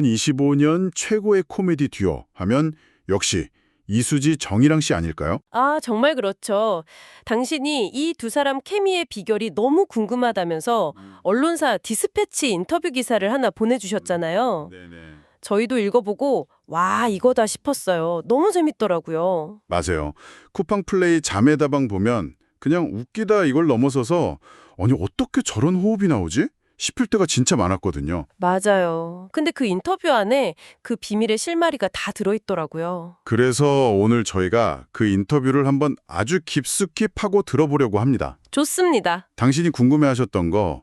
2025년 최고의 코미디 듀오 하면 역시 이수지 정희랑 씨 아닐까요? 아, 정말 그렇죠. 당신이 이 두 사람 케미의 비결이 너무 궁금하다면서 언론사 디스패치 인터뷰 기사를 하나 보내주셨잖아요. 네네. 저희도 읽어보고 와 이거다 싶었어요. 너무 재밌더라고요. 맞아요. 쿠팡 플레이 자매다방 보면 그냥 웃기다 이걸 넘어서서 아니 어떻게 저런 호흡이 나오지? 싶을 때가 진짜 많았거든요. 맞아요. 근데 그 인터뷰 안에 그 비밀의 실마리가 다 들어있더라고요. 그래서 오늘 저희가 그 인터뷰를 한번 아주 깊숙이 파고 들어보려고 합니다. 좋습니다. 당신이 궁금해하셨던 거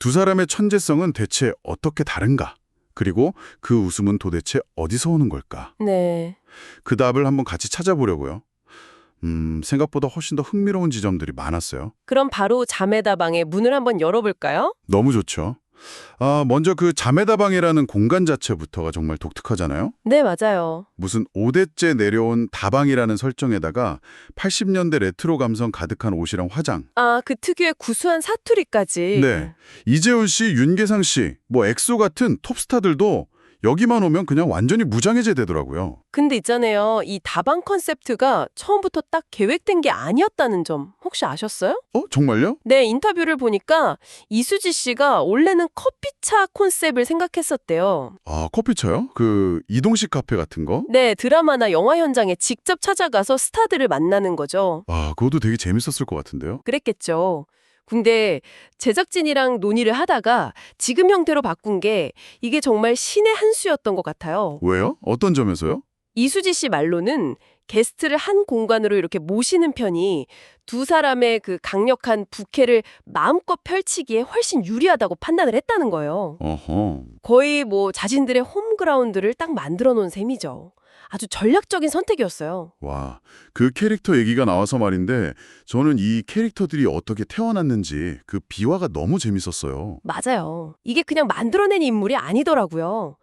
두 사람의 천재성은 대체 어떻게 다른가? 그리고 그 웃음은 도대체 어디서 오는 걸까? 네. 그 답을 한번 같이 찾아보려고요. 음, 생각보다 훨씬 더 흥미로운 지점들이 많았어요. 그럼 바로 자매다방의 문을 한번 열어볼까요? 너무 좋죠. 아, 먼저 그 자매다방이라는 공간 자체부터가 정말 독특하잖아요. 네, 맞아요. 무슨 5대째 내려온 다방이라는 설정에다가 80년대 레트로 감성 가득한 옷이랑 화장. 아, 그 특유의 구수한 사투리까지. 네. 이재훈 씨, 윤계상 씨, 뭐 엑소 같은 톱스타들도 여기만 오면 그냥 완전히 무장해제 되더라고요. 근데 있잖아요. 이 다방 컨셉트가 처음부터 딱 계획된 게 아니었다는 점 혹시 아셨어요? 어, 정말요? 네, 인터뷰를 보니까 이수지 씨가 원래는 커피차 콘셉트를 생각했었대요. 아, 커피차요? 그 이동식 카페 같은 거? 네, 드라마나 영화 현장에 직접 찾아가서 스타들을 만나는 거죠. 아, 그것도 되게 재밌었을 것 같은데요. 그랬겠죠. 근데 제작진이랑 논의를 하다가 지금 형태로 바꾼 게 이게 정말 신의 한 수였던 것 같아요. 왜요? 어떤 점에서요? 이수지 씨 말로는 게스트를 한 공간으로 이렇게 모시는 편이 두 사람의 그 강력한 부캐를 마음껏 펼치기에 훨씬 유리하다고 판단을 했다는 거예요. 어허. 거의 뭐 자신들의 홈그라운드를 딱 만들어 놓은 셈이죠. 아주 전략적인 선택이었어요. 와, 그 캐릭터 얘기가 나와서 말인데 저는 이 캐릭터들이 어떻게 태어났는지 그 비화가 너무 재밌었어요. 맞아요. 이게 그냥 만들어낸 인물이 아니더라고요.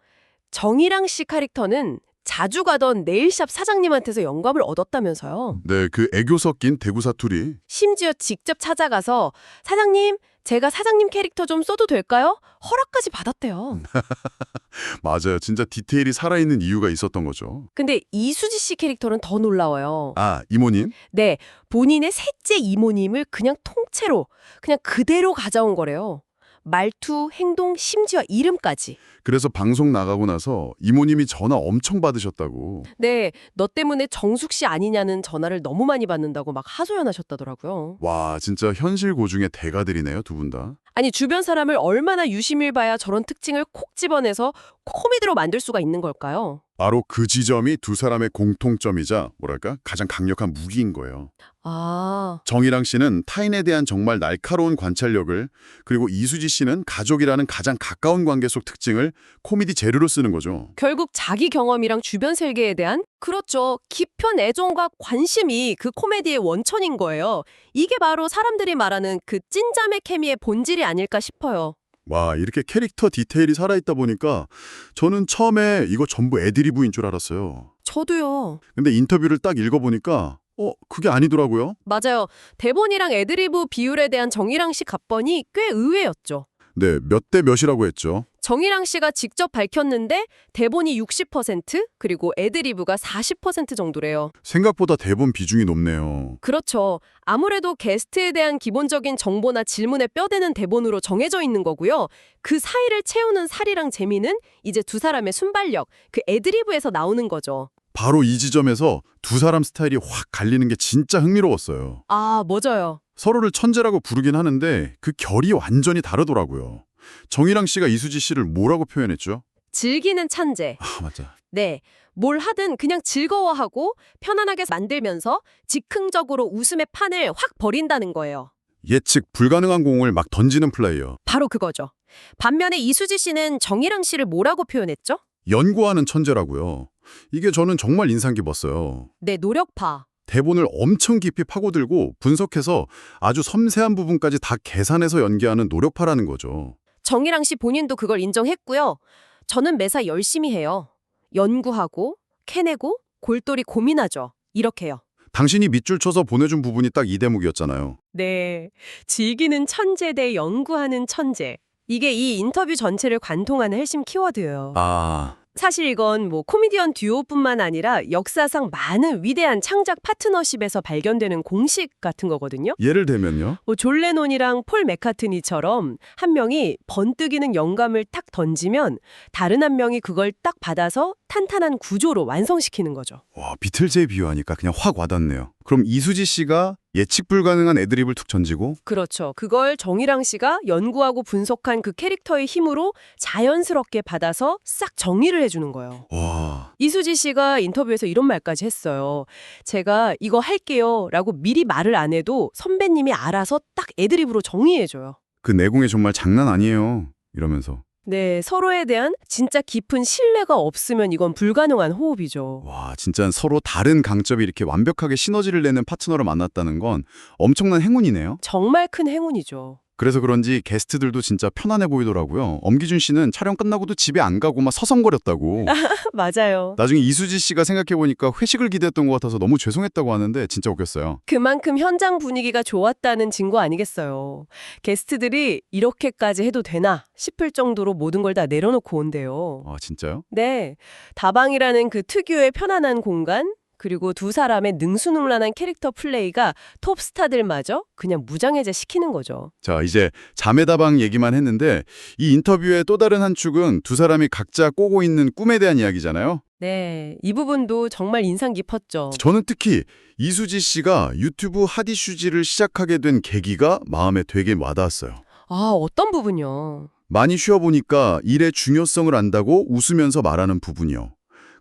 정희랑 씨 캐릭터는 자주 가던 네일샵 사장님한테서 영감을 얻었다면서요. 네, 그 애교 섞인 대구 사투리. 심지어 직접 찾아가서 사장님, 제가 사장님 캐릭터 좀 써도 될까요? 허락까지 받았대요. 맞아요. 진짜 디테일이 살아있는 이유가 있었던 거죠. 근데 이수지 씨 캐릭터는 더 놀라워요. 아, 이모님? 네, 본인의 셋째 이모님을 그냥 통째로, 그냥 그대로 가져온 거래요. 말투, 행동, 심지어 이름까지. 그래서 방송 나가고 나서 이모님이 전화 엄청 받으셨다고. 네, 너 때문에 정숙 씨 아니냐는 전화를 너무 많이 받는다고 막 하소연하셨다더라고요. 와, 진짜 현실 고중의 대가들이네요, 두 분 다. 아니, 주변 사람을 얼마나 유심히 봐야 저런 특징을 콕 집어내서 코미디로 만들 수가 있는 걸까요? 바로 그 지점이 두 사람의 공통점이자 뭐랄까 가장 강력한 무기인 거예요. 아, 정희랑 씨는 타인에 대한 정말 날카로운 관찰력을 그리고 이수지 씨는 가족이라는 가장 가까운 관계 속 특징을 코미디 재료로 쓰는 거죠. 결국 자기 경험이랑 주변 세계에 대한 그렇죠. 깊은 애정과 관심이 그 코미디의 원천인 거예요. 이게 바로 사람들이 말하는 그 찐자매 케미의 본질이 아닐까 싶어요. 와 이렇게 캐릭터 디테일이 살아있다 보니까 저는 처음에 이거 전부 애드리브인 줄 알았어요. 저도요. 근데 인터뷰를 딱 읽어보니까 어 그게 아니더라고요. 맞아요. 대본이랑 애드리브 비율에 대한 정희랑 씨 갑번이 꽤 의외였죠. 네, 몇 대 몇이라고 했죠. 정희랑 씨가 직접 밝혔는데 대본이 60% 그리고 애드리브가 40% 정도래요. 생각보다 대본 비중이 높네요. 그렇죠. 아무래도 게스트에 대한 기본적인 정보나 질문에 뼈대는 대본으로 정해져 있는 거고요. 그 사이를 채우는 살이랑 재미는 이제 두 사람의 순발력, 그 애드리브에서 나오는 거죠. 바로 이 지점에서 두 사람 스타일이 확 갈리는 게 진짜 흥미로웠어요. 아, 맞아요. 서로를 천재라고 부르긴 하는데 그 결이 완전히 다르더라고요. 정희랑 씨가 이수지 씨를 뭐라고 표현했죠? 즐기는 찬재. 아 맞아. 네. 뭘 하든 그냥 즐거워하고 편안하게 만들면서 즉흥적으로 웃음의 판을 확 버린다는 거예요. 예측 불가능한 공을 막 던지는 플레이어. 바로 그거죠. 반면에 이수지 씨는 정희랑 씨를 뭐라고 표현했죠? 연구하는 천재라고요. 이게 저는 정말 인상 깊었어요. 네, 노력파. 대본을 엄청 깊이 파고들고 분석해서 아주 섬세한 부분까지 다 계산해서 연기하는 노력파라는 거죠. 정희랑 씨 본인도 그걸 인정했고요. 저는 매사 열심히 해요. 연구하고, 캐내고, 골똘히 고민하죠. 이렇게요. 당신이 밑줄 쳐서 보내준 부분이 딱 이 대목이었잖아요. 네. 즐기는 천재 대 연구하는 천재. 이게 이 인터뷰 전체를 관통하는 핵심 키워드예요. 아, 사실 이건 뭐 코미디언 듀오뿐만 아니라 역사상 많은 위대한 창작 파트너십에서 발견되는 공식 같은 거거든요. 예를 들면요? 뭐존 레논이랑 폴 맥카트니처럼 한 명이 번뜩이는 영감을 딱 던지면 다른 한 명이 그걸 딱 받아서 탄탄한 구조로 완성시키는 거죠. 와, 비틀즈에 비유하니까 그냥 확 와닿네요. 그럼 이수지 씨가 예측 불가능한 애드립을 툭 던지고 그렇죠. 그걸 정일랑 씨가 연구하고 분석한 그 캐릭터의 힘으로 자연스럽게 받아서 싹 정리를 해주는 거예요. 와, 이수지 씨가 인터뷰에서 이런 말까지 했어요. 제가 이거 할게요 라고 미리 말을 안 해도 선배님이 알아서 딱 애드립으로 정리해줘요. 그 내공이 정말 장난 아니에요. 이러면서 네, 서로에 대한 진짜 깊은 신뢰가 없으면 이건 불가능한 호흡이죠. 와, 진짜 서로 다른 강점이 이렇게 완벽하게 시너지를 내는 파트너를 만났다는 건 엄청난 행운이네요. 정말 큰 행운이죠. 그래서 그런지 게스트들도 진짜 편안해 보이더라고요. 엄기준 씨는 촬영 끝나고도 집에 안 가고 막 서성거렸다고. 맞아요. 나중에 이수지 씨가 생각해보니까 회식을 기대했던 것 같아서 너무 죄송했다고 하는데 진짜 웃겼어요. 그만큼 현장 분위기가 좋았다는 증거 아니겠어요. 게스트들이 이렇게까지 해도 되나 싶을 정도로 모든 걸 다 내려놓고 온대요. 아, 진짜요? 네. 다방이라는 그 특유의 편안한 공간, 그리고 두 사람의 능수능란한 캐릭터 플레이가 톱스타들마저 그냥 무장해제 시키는 거죠. 자, 이제 자매다방 얘기만 했는데 이 인터뷰의 또 다른 한 축은 두 사람이 각자 꼬고 있는 꿈에 대한 이야기잖아요. 네. 이 부분도 정말 인상 깊었죠. 저는 특히 이수지 씨가 유튜브 하디슈지를 시작하게 된 계기가 마음에 되게 와닿았어요. 아, 어떤 부분요? 많이 쉬어보니까 일의 중요성을 안다고 웃으면서 말하는 부분이요.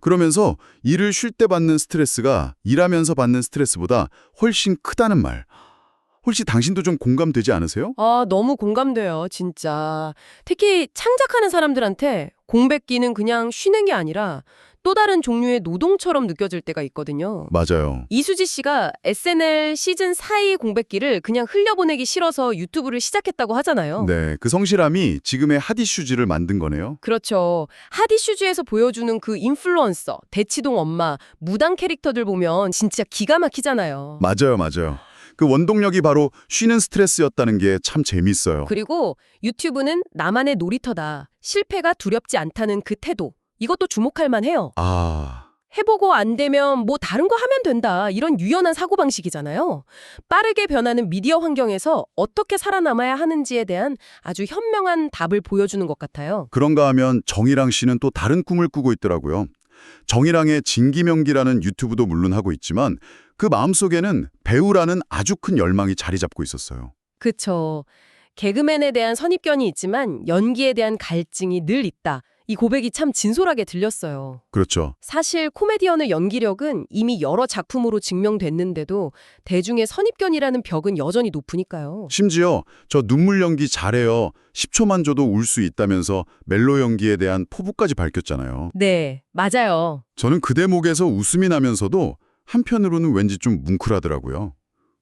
그러면서 일을 쉴 때 받는 스트레스가 일하면서 받는 스트레스보다 훨씬 크다는 말. 혹시 당신도 좀 공감되지 않으세요? 아, 너무 공감돼요, 진짜. 특히 창작하는 사람들한테 공백기는 그냥 쉬는 게 아니라 또 다른 종류의 노동처럼 느껴질 때가 있거든요. 맞아요. 이수지 씨가 SNL 시즌 4의 공백기를 그냥 흘려보내기 싫어서 유튜브를 시작했다고 하잖아요. 네, 그 성실함이 지금의 하디슈지를 만든 거네요. 그렇죠. 하디슈즈에서 보여주는 그 인플루언서, 대치동 엄마, 무당 캐릭터들 보면 진짜 기가 막히잖아요. 맞아요, 맞아요. 그 원동력이 바로 쉬는 스트레스였다는 게 참 재밌어요. 그리고 유튜브는 나만의 놀이터다. 실패가 두렵지 않다는 그 태도. 이것도 주목할 만해요. 아, 해보고 안 되면 뭐 다른 거 하면 된다. 이런 유연한 사고방식이잖아요. 빠르게 변하는 미디어 환경에서 어떻게 살아남아야 하는지에 대한 아주 현명한 답을 보여주는 것 같아요. 그런가 하면 정일랑 씨는 또 다른 꿈을 꾸고 있더라고요. 정일랑의 진기명기라는 유튜브도 물론 하고 있지만 그 마음속에는 배우라는 아주 큰 열망이 자리 잡고 있었어요. 그쵸. 개그맨에 대한 선입견이 있지만 연기에 대한 갈증이 늘 있다. 이 고백이 참 진솔하게 들렸어요. 그렇죠. 사실 코미디언의 연기력은 이미 여러 작품으로 증명됐는데도 대중의 선입견이라는 벽은 여전히 높으니까요. 심지어 저 눈물 연기 잘해요. 10초만 줘도 울 수 있다면서 멜로 연기에 대한 포부까지 밝혔잖아요. 네, 맞아요. 저는 그 대목에서 웃음이 나면서도 한편으로는 왠지 좀 뭉클하더라고요.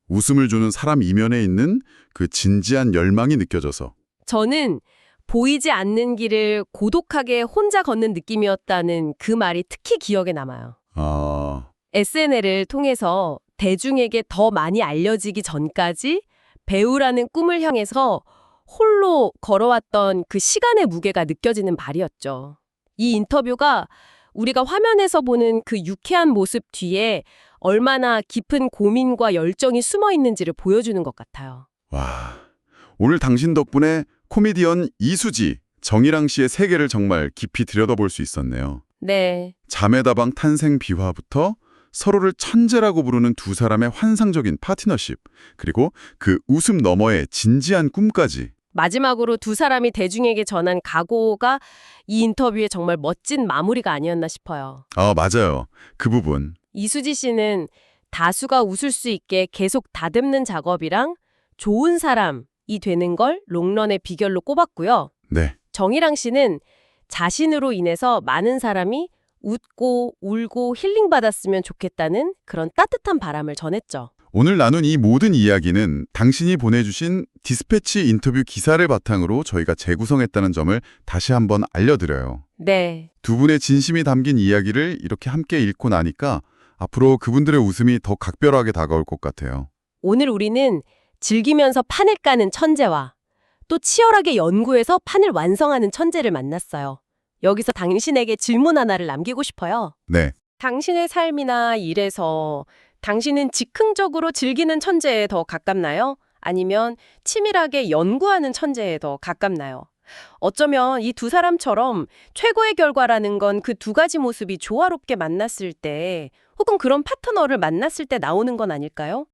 웃음을 주는 사람 이면에 있는 그 진지한 열망이 느껴져서. 저는 보이지 않는 길을 고독하게 혼자 걷는 느낌이었다는 그 말이 특히 기억에 남아요. 아, SNL을 통해서 대중에게 더 많이 알려지기 전까지 배우라는 꿈을 향해서 홀로 걸어왔던 그 시간의 무게가 느껴지는 말이었죠. 이 인터뷰가 우리가 화면에서 보는 그 유쾌한 모습 뒤에 얼마나 깊은 고민과 열정이 숨어 있는지를 보여주는 것 같아요. 와. 오늘 당신 덕분에 코미디언 이수지, 정일랑 씨의 세계를 정말 깊이 들여다볼 수 있었네요. 네, 자매다방 탄생 비화부터 서로를 천재라고 부르는 두 사람의 환상적인 파트너십, 그리고 그 웃음 너머의 진지한 꿈까지. 마지막으로 두 사람이 대중에게 전한 각오가 이 인터뷰의 정말 멋진 마무리가 아니었나 싶어요. 아, 맞아요. 그 부분. 이수지 씨는 다수가 웃을 수 있게 계속 다듬는 작업이랑 좋은 사람 이 되는 걸 롱런의 비결로 꼽았고요. 네. 정일랑 씨는 자신으로 인해서 많은 사람이 웃고 울고 힐링받았으면 좋겠다는 그런 따뜻한 바람을 전했죠. 오늘 나눈 이 모든 이야기는 당신이 보내주신 디스패치 인터뷰 기사를 바탕으로 저희가 재구성했다는 점을 다시 한번 알려드려요. 네, 두 분의 진심이 담긴 이야기를 이렇게 함께 읽고 나니까 앞으로 그분들의 웃음이 더 각별하게 다가올 것 같아요. 오늘 우리는 즐기면서 판을 까는 천재와 또 치열하게 연구해서 판을 완성하는 천재를 만났어요. 여기서 당신에게 질문 하나를 남기고 싶어요. 네. 당신의 삶이나 일에서 당신은 즉흥적으로 즐기는 천재에 더 가깝나요? 아니면 치밀하게 연구하는 천재에 더 가깝나요? 어쩌면 이 두 사람처럼 최고의 결과라는 건 그 두 가지 모습이 조화롭게 만났을 때 혹은 그런 파트너를 만났을 때 나오는 건 아닐까요?